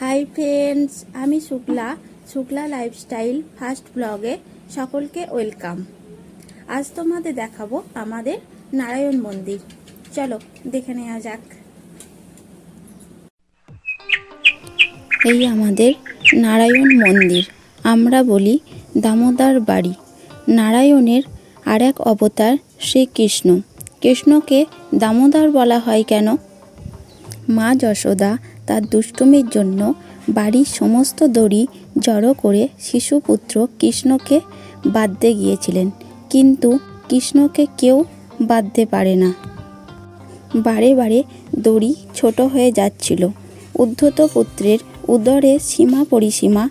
Hi friends, আমি Shukla Shukla lifestyle first ব্লগে সকলকে ওয়েলকাম। আজ তোমাদের দেখাবো আমাদের নারায়ণ মন্দির। চলো, দেখে নেওয়া যাক। এই আমাদের নারায়ণ মন্দির, আমরা বলি দামোদর বাড়ি। নারায়ণের আর এক অবতার শ্রীকৃষ্ণ। কৃষ্ণকে দামোদর বলা হয় কেন? মা যশোদা তার দুষ্টুমির জন্য বাড়ির সমস্ত দড়ি জড়ো করে শিশুপুত্র কৃষ্ণকে বাঁধতে গিয়েছিলেন। কিন্তু কৃষ্ণকে কেউ বাঁধতে পারে না। বারে বারে দড়ি ছোট হয়ে যাচ্ছিল। উদ্ধত পুত্রের উদরে সীমা পরিসীমা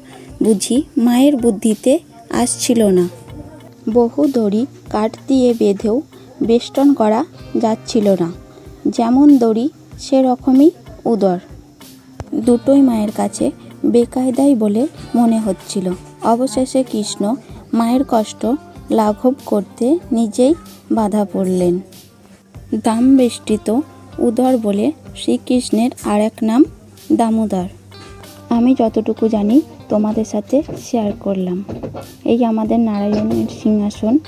বুঝি মায়ের বুদ্ধিতে আসছিল না। বহু দড়ি কাঠ দিয়ে বেঁধেও বেষ্টন করা যাচ্ছিল না। যেমন দড়ি, সেরকমই উদর। দুটোই মায়ের কাছে বেকায়দাই বলে মনে হচ্ছিল। অবশেষে কৃষ্ণ মায়ের কষ্ট লাঘব করতে নিজেই বাধা পড়লেন। দাম বেষ্টিত উদর বলে শ্রীকৃষ্ণের আর এক নাম দামোদর। আমি যতটুকু জানি তোমাদের সাথে শেয়ার করলাম। এই আমাদের নারায়ণের সিংহাসন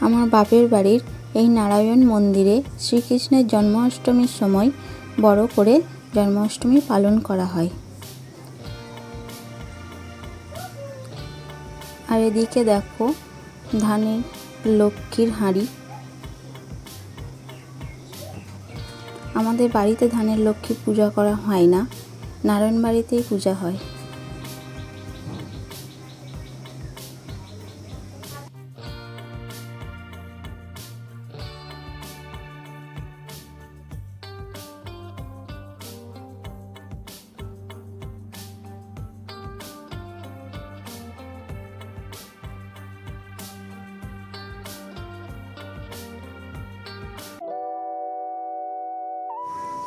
আমার বাপের বাড়ির এই নারায়ণ মন্দিরে শ্রীকৃষ্ণের জন্মাষ্টমীর সময় বড় করে জন্মাষ্টমী পালন করা হয়। আর এদিকে দেখো ধানের লক্ষ্মীর হাঁড়ি। আমাদের বাড়িতে ধানের লক্ষ্মী পূজা করা হয় না, নারায়ণ বাড়িতেই পূজা হয়।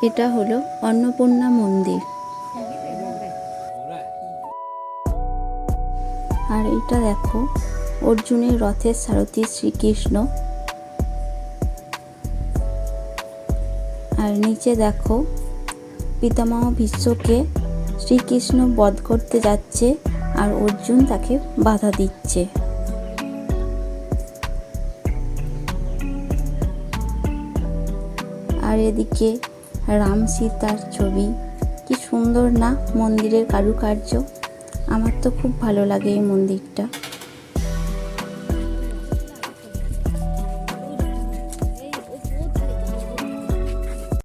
এটা হলো অন্নপূর্ণা মন্দির। আর এটা দেখো, অর্জুনের রথের সারথী শ্রীকৃষ্ণ। আর নিচে দেখো, পিতামহ বিশ্বকে শ্রীকৃষ্ণ বধ করতে যাচ্ছে আর অর্জুন তাকে বাধা দিচ্ছে। আর এদিকে রাম সীতার ছবি। কি সুন্দর না মন্দিরের কারুকার্য। আমার তো খুব ভালো লাগে এই মন্দিরটা।